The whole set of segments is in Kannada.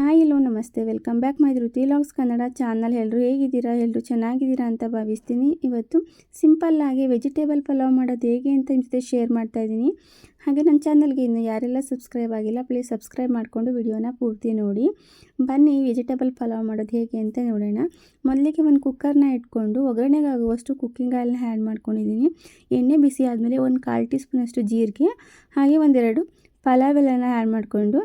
ಹಾಯ್ ಎಲ್ಲೋ ನಮಸ್ತೆ. ವೆಲ್ಕಮ್ ಬ್ಯಾಕ್ ಮೈ ಧೃತಿ ಲಾಗ್ಸ್ ಕನ್ನಡ ಚಾನಲ್. ಎಲ್ಲರೂ ಹೇಗಿದ್ದೀರಾ? ಎಲ್ಲರೂ ಚೆನ್ನಾಗಿದ್ದೀರಾ ಅಂತ ಭಾವಿಸ್ತೀನಿ. ಇವತ್ತು ಸಿಂಪಲ್ಲಾಗಿ ವೆಜಿಟೇಬಲ್ ಪಲಾವ್ ಮಾಡೋದು ಹೇಗೆ ಅಂತ ನಿಮ್ಮ ಜೊತೆ ಶೇರ್ ಮಾಡ್ತಾ ಇದ್ದೀನಿ. ಹಾಗೆ ನನ್ನ ಚಾನಲ್ಗೆ ಇನ್ನು ಯಾರೆಲ್ಲ ಸಬ್ಸ್ಕ್ರೈಬ್ ಆಗಿಲ್ಲ ಪ್ಲೀಸ್ ಸಬ್ಸ್ಕ್ರೈಬ್ ಮಾಡಿಕೊಂಡು ವಿಡಿಯೋನ ಪೂರ್ತಿ ನೋಡಿ. ಬನ್ನಿ ವೆಜಿಟೇಬಲ್ ಪಲಾವ್ ಮಾಡೋದು ಹೇಗೆ ಅಂತ ನೋಡೋಣ. ಮೊದಲಿಗೆ ಒಂದು ಕುಕ್ಕರ್ನ ಇಟ್ಕೊಂಡು ಒಗ್ಗರಣೆಗಾಗುವಷ್ಟು ಕುಕ್ಕಿಂಗ್ ಆಯಿಲ್ನ ಆ್ಯಡ್ ಮಾಡ್ಕೊಂಡಿದ್ದೀನಿ. ಎಣ್ಣೆ ಬಿಸಿ ಆದಮೇಲೆ ಒಂದು ಕಾಲು ಟೀ ಸ್ಪೂನಷ್ಟು ಜೀರಿಗೆ, ಹಾಗೆ ಒಂದೆರಡು ಪಲಾವ್ ಎಲ್ಲನ ಆ್ಯಡ್ ಮಾಡಿಕೊಂಡು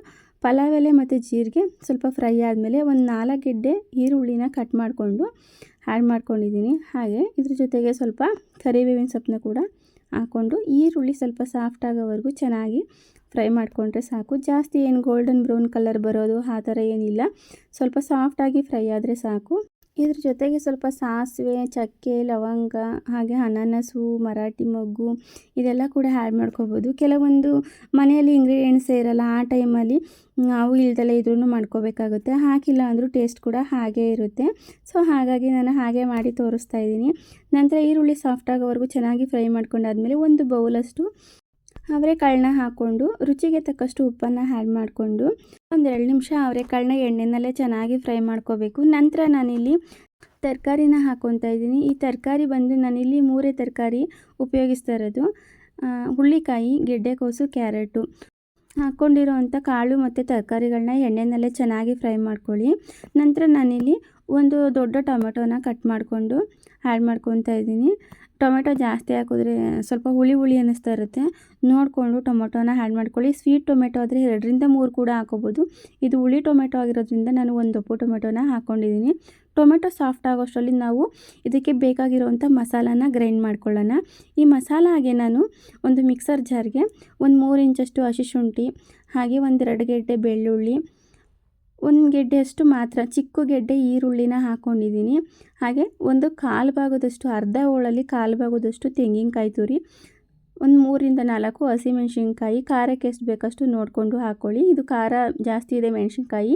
ಪಲಾವ್ ಎಲೆ ಮತ್ತು ಜೀರಿಗೆ ಸ್ವಲ್ಪ ಫ್ರೈ ಆದಮೇಲೆ ಒಂದು ನಾಲ್ಕು ಗೆಡ್ಡೆ ಈರುಳ್ಳಿನ ಕಟ್ ಮಾಡಿಕೊಂಡು ಆ್ಯಡ್ ಮಾಡ್ಕೊಂಡಿದ್ದೀನಿ. ಹಾಗೆ ಇದ್ರ ಜೊತೆಗೆ ಸ್ವಲ್ಪ ಕರಿಬೇವಿನ ಸೊಪ್ಪನ್ನ ಕೂಡ ಹಾಕ್ಕೊಂಡು ಈರುಳ್ಳಿ ಸ್ವಲ್ಪ ಸಾಫ್ಟ್ ಆಗೋವರೆಗೂ ಚೆನ್ನಾಗಿ ಫ್ರೈ ಮಾಡಿಕೊಂಡ್ರೆ ಸಾಕು. ಜಾಸ್ತಿ ಏನು ಗೋಲ್ಡನ್ ಬ್ರೌನ್ ಕಲರ್ ಬರೋದು ಆ ಥರ ಏನಿಲ್ಲ. ಸ್ವಲ್ಪ ಸಾಫ್ಟಾಗಿ ಫ್ರೈ ಆದರೆ ಸಾಕು. ಇದ್ರ ಜೊತೆಗೆ ಸ್ವಲ್ಪ ಸಾಸಿವೆ, ಚಕ್ಕೆ, ಲವಂಗ, ಹಾಗೆ ಅನಾನಸು, ಮರಾಠಿ ಮೊಗ್ಗು ಇದೆಲ್ಲ ಕೂಡ ಆ್ಯಡ್ ಮಾಡ್ಕೋಬೋದು. ಕೆಲವೊಂದು ಮನೆಯಲ್ಲಿ ಇಂಗ್ರೀಡಿಯೆಂಟ್ಸೇ ಇರಲ್ಲ, ಆ ಟೈಮಲ್ಲಿ ನಾವು ಇಲ್ದೆಲ್ಲ ಇದ್ರೂ ಮಾಡ್ಕೋಬೇಕಾಗುತ್ತೆ. ಹಾಕಿಲ್ಲ ಅಂದರೂ ಟೇಸ್ಟ್ ಕೂಡ ಹಾಗೇ ಇರುತ್ತೆ. ಸೊ ಹಾಗಾಗಿ ನಾನು ಹಾಗೆ ಮಾಡಿ ತೋರಿಸ್ತಾ ಇದ್ದೀನಿ. ನಂತರ ಈರುಳ್ಳಿ ಸಾಫ್ಟ್ ಆಗೋವರೆಗೂ ಚೆನ್ನಾಗಿ ಫ್ರೈ ಮಾಡ್ಕೊಂಡಾದ್ಮೇಲೆ ಒಂದು ಬೌಲಷ್ಟು ಅವರೆಕಾಳನ್ನ ಹಾಕ್ಕೊಂಡು ರುಚಿಗೆ ತಕ್ಕಷ್ಟು ಉಪ್ಪನ್ನು ಆ್ಯಡ್ ಮಾಡಿಕೊಂಡು ಒಂದೆರಡು ನಿಮಿಷ ಅವರೆಕಾಳನ್ನ ಎಣ್ಣೆನಲ್ಲೇ ಚೆನ್ನಾಗಿ ಫ್ರೈ ಮಾಡ್ಕೋಬೇಕು. ನಂತರ ನಾನಿಲ್ಲಿ ತರಕಾರಿನ ಹಾಕ್ಕೊತಾ ಇದ್ದೀನಿ. ಈ ತರಕಾರಿ ಬಂದು ನಾನಿಲ್ಲಿ ಮೂರೇ ತರಕಾರಿ ಉಪಯೋಗಿಸ್ತಾ ಇರೋದು. ಹುಳ್ಳಿಕಾಯಿ, ಗೆಡ್ಡೆಕೋಸು, ಕ್ಯಾರೆಟು. ಹಾಕ್ಕೊಂಡಿರೋವಂಥ ಕಾಳು ಮತ್ತು ತರಕಾರಿಗಳನ್ನ ಎಣ್ಣೆನಲ್ಲೇ ಚೆನ್ನಾಗಿ ಫ್ರೈ ಮಾಡ್ಕೊಳ್ಳಿ. ನಂತರ ನಾನಿಲ್ಲಿ ಒಂದು ದೊಡ್ಡ ಟೊಮೆಟೊನ ಕಟ್ ಮಾಡಿಕೊಂಡು ಆ್ಯಡ್ ಮಾಡ್ಕೊತಾ ಇದ್ದೀನಿ. ಟೊಮೆಟೊ ಜಾಸ್ತಿ ಹಾಕಿದ್ರೆ ಸ್ವಲ್ಪ ಹುಳಿ ಹುಳಿ ಅನ್ನಿಸ್ತಾ ಇರುತ್ತೆ. ನೋಡಿಕೊಂಡು ಟೊಮೆಟೊನ ಆ್ಯಡ್ ಮಾಡ್ಕೊಳ್ಳಿ. ಸ್ವೀಟ್ ಟೊಮೆಟೊ ಆದರೆ ಎರಡರಿಂದ ಮೂರು ಕೂಡ ಹಾಕೋಬೋದು. ಇದು ಹುಳಿ ಟೊಮೆಟೊ ಆಗಿರೋದ್ರಿಂದ ನಾನು ಒಂದು ದೊಪ್ಪು ಟೊಮೆಟೊನ ಹಾಕ್ಕೊಂಡಿದ್ದೀನಿ ಟೊಮೆಟೊ ಸಾಫ್ಟ್ ಆಗೋಷ್ಟರಲ್ಲಿ ನಾವು ಇದಕ್ಕೆ ಬೇಕಾಗಿರುವಂಥ ಮಸಾಲಾನ ಗ್ರೈಂಡ್ ಮಾಡ್ಕೊಳ್ಳೋಣ. ಈ ಮಸಾಲ ಹಾಗೆ ನಾನು ಒಂದು ಮಿಕ್ಸರ್ ಜಾರ್ಗೆ ಒಂದು ಮೂರು ಇಂಚಷ್ಟು ಹಸಿ ಶುಂಠಿ, ಹಾಗೆ ಒಂದೆರಡು ಗೆಡ್ಡೆ ಬೆಳ್ಳುಳ್ಳಿ ಒಂದು ಗೆಡ್ಡೆಯಷ್ಟು ಮಾತ್ರ. ಚಿಕ್ಕ ಗೆಡ್ಡೆ ಈರುಳ್ಳಿನ ಹಾಕ್ಕೊಂಡಿದ್ದೀನಿ ಹಾಗೆ ಒಂದು ಕಾಲು ಭಾಗದಷ್ಟು ಅರ್ಧ ಹೋಳಲ್ಲಿ ಕಾಲು ಭಾಗದಷ್ಟು ತೆಂಗಿನಕಾಯಿ ತುರಿ, ಒಂದು ಮೂರಿಂದ ನಾಲ್ಕು ಹಸಿಮೆಣ್ಸಿನ್ಕಾಯಿ, ಖಾರಕ್ಕೆ ಎಷ್ಟು ಬೇಕಷ್ಟು ನೋಡಿಕೊಂಡು ಹಾಕ್ಕೊಳ್ಳಿ ಇದು ಖಾರ ಜಾಸ್ತಿ ಇದೆ ಮೆಣಸಿನ್ಕಾಯಿ.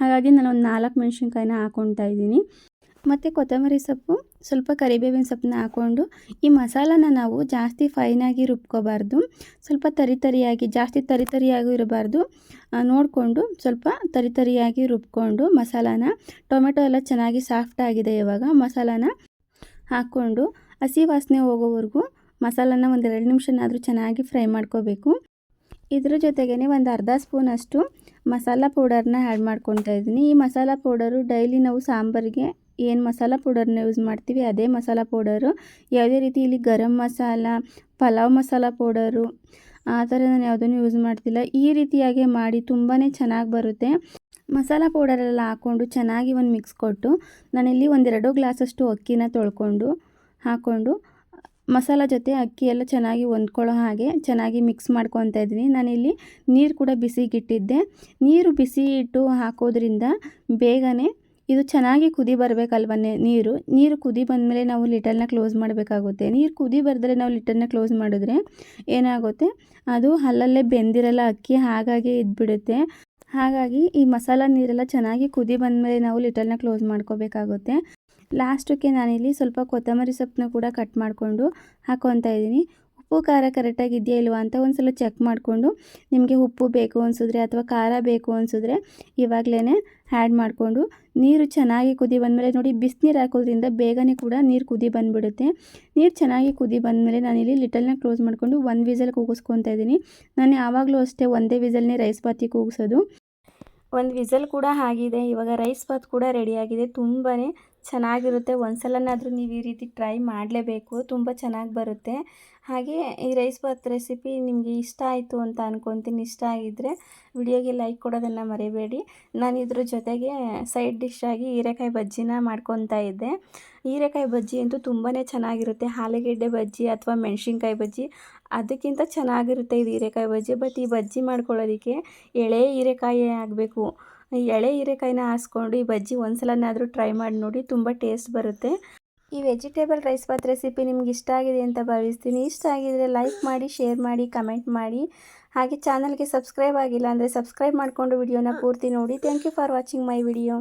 ಹಾಗಾಗಿ ನಾನು ಒಂದು ನಾಲ್ಕು ಮೆಣಸಿನ್ಕಾಯಿನ ಹಾಕ್ಕೊತಾ ಇದ್ದೀನಿ. ಮತ್ತು ಕೊತ್ತಂಬರಿ ಸೊಪ್ಪು, ಸ್ವಲ್ಪ ಕರಿಬೇವಿನ ಸೊಪ್ಪನ್ನ ಹಾಕ್ಕೊಂಡು ಈ ಮಸಾಲನ ನಾವು ಜಾಸ್ತಿ ಫೈನಾಗಿ ರುಬ್ಕೋಬಾರ್ದು. ಸ್ವಲ್ಪ ತರಿ ತರಿಯಾಗಿ, ಜಾಸ್ತಿ ತರಿ ತರಿಯಾಗೂ ಇರಬಾರ್ದು. ನೋಡಿಕೊಂಡು ಸ್ವಲ್ಪ ತರಿ ತರಿಯಾಗಿ ರುಬ್ಕೊಂಡು ಮಸಾಲಾನ, ಟೊಮೆಟೊ ಎಲ್ಲ ಚೆನ್ನಾಗಿ ಸಾಫ್ಟ್ ಆಗಿದೆ ಇವಾಗ, ಮಸಾಲಾನ ಹಾಕ್ಕೊಂಡು, ಹಸಿ ವಾಸನೆ ಹೋಗೋವರೆಗೂ ಮಸಾಲಾನ ಒಂದು ಎರಡು ನಿಮಿಷನಾದರೂ ಚೆನ್ನಾಗಿ ಫ್ರೈ ಮಾಡ್ಕೋಬೇಕು. ಇದ್ರ ಜೊತೆಗೇ ಒಂದು ಅರ್ಧ ಸ್ಪೂನಷ್ಟು ಮಸಾಲ ಪೌಡರ್ನ ಆ್ಯಡ್ ಮಾಡ್ಕೊತಾ ಇದ್ದೀನಿ. ಈ ಮಸಾಲ ಪೌಡರು ಡೈಲಿ ನಾವು ಸಾಂಬಾರಿಗೆ ಏನು ಮಸಾಲ ಪೌಡರ್ನ ಯೂಸ್ ಮಾಡ್ತೀವಿ, ಅದೇ ಮಸಾಲ ಪೌಡರು ಯಾವುದೇ ರೀತಿ ಇಲ್ಲಿ ಗರಂ ಮಸಾಲ, ಪಲಾವ್ ಮಸಾಲ ಪೌಡರು ಆ ಥರ ನಾನು ಯಾವುದನ್ನು ಯೂಸ್ ಮಾಡ್ತಿಲ್ಲ. ಈ ರೀತಿಯಾಗಿ ಮಾಡಿ ತುಂಬಾ ಚೆನ್ನಾಗಿ ಬರುತ್ತೆ. ಮಸಾಲ ಪೌಡರೆಲ್ಲ ಹಾಕ್ಕೊಂಡು ಚೆನ್ನಾಗಿ ಒಂದು ಮಿಕ್ಸ್ ಕೊಟ್ಟು ನಾನಿಲ್ಲಿ ಒಂದೆರಡು ಗ್ಲಾಸಷ್ಟು ಅಕ್ಕಿನ ತೊಳ್ಕೊಂಡು ಹಾಕ್ಕೊಂಡು ಮಸಾಲ ಜೊತೆ ಅಕ್ಕಿ ಎಲ್ಲ ಚೆನ್ನಾಗಿ ಹೊಂದ್ಕೊಳ್ಳೋ ಹಾಗೆ ಚೆನ್ನಾಗಿ ಮಿಕ್ಸ್ ಮಾಡ್ಕೊತಾ ಇದ್ದೀನಿ. ನಾನಿಲ್ಲಿ ನೀರು ಕೂಡ ಬಿಸಿಗಿಟ್ಟಿದ್ದೆ ನೀರು ಬಿಸಿ ಇಟ್ಟು ಹಾಕೋದ್ರಿಂದ ಬೇಗನೆ ಇದು ಚೆನ್ನಾಗಿ ಕುದಿ ಬರಬೇಕಲ್ವ ನೀರು? ನೀರು ಕುದಿ ಬಂದಮೇಲೆ ನಾವು ಲಿಟಲ್ನ ಕ್ಲೋಸ್ ಮಾಡಬೇಕಾಗುತ್ತೆ. ನೀರು ಕುದಿ ಬರೆದ್ರೆ ನಾವು ಲಿಟಲ್ನ ಕ್ಲೋಸ್ ಮಾಡಿದ್ರೆ ಏನಾಗುತ್ತೆ? ಅದು ಅಲ್ಲಲ್ಲೇ ಬೆಂದಿರಲ್ಲ, ಅಕ್ಕಿ ಹಾಗಾಗಿ ಇದ್ಬಿಡುತ್ತೆ. ಹಾಗಾಗಿ ಈ ಮಸಾಲ ನೀರೆಲ್ಲ ಚೆನ್ನಾಗಿ ಕುದಿ ಬಂದಮೇಲೆ ನಾವು ಲಿಟಲ್ನ ಕ್ಲೋಸ್ ಮಾಡ್ಕೋಬೇಕಾಗುತ್ತೆ. ಲಾಸ್ಟಕ್ಕೆ ನಾನಿಲ್ಲಿ ಸ್ವಲ್ಪ ಕೊತ್ತಂಬರಿ ಸೊಪ್ಪನ್ನ ಕೂಡ ಕಟ್ ಮಾಡಿಕೊಂಡು ಹಾಕೊತಾ ಇದ್ದೀನಿ. ಉಪ್ಪು, ಖಾರ ಕರೆಕ್ಟಾಗಿ ಇದೆಯಾ ಇಲ್ವಾ ಅಂತ ಒಂದು ಸಲ ಚೆಕ್ ಮಾಡಿಕೊಂಡು ನಿಮಗೆ ಉಪ್ಪು ಬೇಕು ಅನಿಸಿದ್ರೆ ಅಥವಾ ಖಾರ ಬೇಕು ಅನಿಸಿದ್ರೆ ಇವಾಗಲೇ ಆ್ಯಡ್ ಮಾಡಿಕೊಂಡು ನೀರು ಚೆನ್ನಾಗಿ ಕುದಿ ಬಂದಮೇಲೆ ನೋಡಿ ಬಿಸಿನೀರು ಹಾಕೋದ್ರಿಂದ ಬೇಗನೆ ಕೂಡ ನೀರು ಕುದಿ ಬಂದುಬಿಡುತ್ತೆ. ನೀರು ಚೆನ್ನಾಗಿ ಕುದಿ ಬಂದಮೇಲೆ ನಾನಿಲ್ಲಿ ಲಿಟಲ್ನ ಕ್ಲೋಸ್ ಮಾಡಿಕೊಂಡು ಒಂದು ವಿಸಲ್ ಕೂಗಿಸ್ಕೊತಾ ಇದ್ದೀನಿ. ನಾನು ಯಾವಾಗಲೂ ಅಷ್ಟೇ ಒಂದೇ ವಿಸಲ್ನೇ ರೈಸ್ ಬಾತಿ ಕೂಗಿಸೋದು. ಒಂದು ವಿಸಲ್ ಕೂಡ ಆಗಿದೆ. ಇವಾಗ ರೈಸ್ ಬಾತ್ ಕೂಡ ರೆಡಿಯಾಗಿದೆ ತುಂಬಾ ಚೆನ್ನಾಗಿರುತ್ತೆ. ಒಂದ್ಸಲನಾದರೂ ನೀವು ಈ ರೀತಿ ಟ್ರೈ ಮಾಡಲೇಬೇಕು. ತುಂಬ ಚೆನ್ನಾಗಿ ಬರುತ್ತೆ. ಹಾಗೆ ಈ ರೈಸ್ ಬಾತ್ ರೆಸಿಪಿ ನಿಮಗೆ ಇಷ್ಟ ಆಯಿತು ಅಂತ ಅಂದ್ಕೊತೀನಿ ಇಷ್ಟ ಆಗಿದ್ದರೆ ವಿಡಿಯೋಗೆ ಲೈಕ್ ಕೊಡೋದನ್ನು ಮರಿಬೇಡಿ. ನಾನು ಇದ್ರ ಜೊತೆಗೆ ಸೈಡ್ ಡಿಶ್ ಆಗಿ ಹೀರೆಕಾಯಿ ಬಜ್ಜಿನ ಮಾಡ್ಕೊತಾ ಇದ್ದೆ. ಹೀರೆಕಾಯಿ ಬಜ್ಜಿ ಅಂತೂ ತುಂಬಾ ಚೆನ್ನಾಗಿರುತ್ತೆ. ಆಲೂಗೆಡ್ಡೆ ಬಜ್ಜಿ ಅಥವಾ ಮೆಣಸಿನ್ಕಾಯಿ ಬಜ್ಜಿ ಅದಕ್ಕಿಂತ ಚೆನ್ನಾಗಿರುತ್ತೆ ಇದು ಹೀರೆಕಾಯಿ ಬಜ್ಜಿ. ಬಟ್ ಈ ಬಜ್ಜಿ ಮಾಡ್ಕೊಳ್ಳೋದಕ್ಕೆ ಎಳೆ ಹೀರೆಕಾಯಿ ಆಗಬೇಕು. ಎಳೆ ಹೀರೆಕಾಯಿನ ಹಾಸ್ಕೊಂಡು ಈ ಬಜ್ಜಿ ಒಂದು ಸಲನಾದರೂ ಟ್ರೈ ಮಾಡಿ ನೋಡಿ, ತುಂಬ ಟೇಸ್ಟ್ ಬರುತ್ತೆ. ಈ ವೆಜಿಟೇಬಲ್ ರೈಸ್ ಬಾತ್ ರೆಸಿಪಿ ನಿಮ್ಗೆ ಇಷ್ಟ ಆಗಿದೆ ಅಂತ ಭಾವಿಸ್ತೀನಿ. ಇಷ್ಟ ಆಗಿದ್ರೆ ಲೈಕ್ ಮಾಡಿ ಶೇರ್ ಮಾಡಿ ಕಮೆಂಟ್ ಮಾಡಿ. ಹಾಗೆ ಚಾನಲ್ಗೆ ಸಬ್ಸ್ಕ್ರೈಬ್ ಆಗಿಲ್ಲ ಅಂದರೆ ಸಬ್ಸ್ಕ್ರೈಬ್ ಮಾಡಿಕೊಂಡು ವಿಡಿಯೋನ ಪೂರ್ತಿ ನೋಡಿ. Thank you for watching my video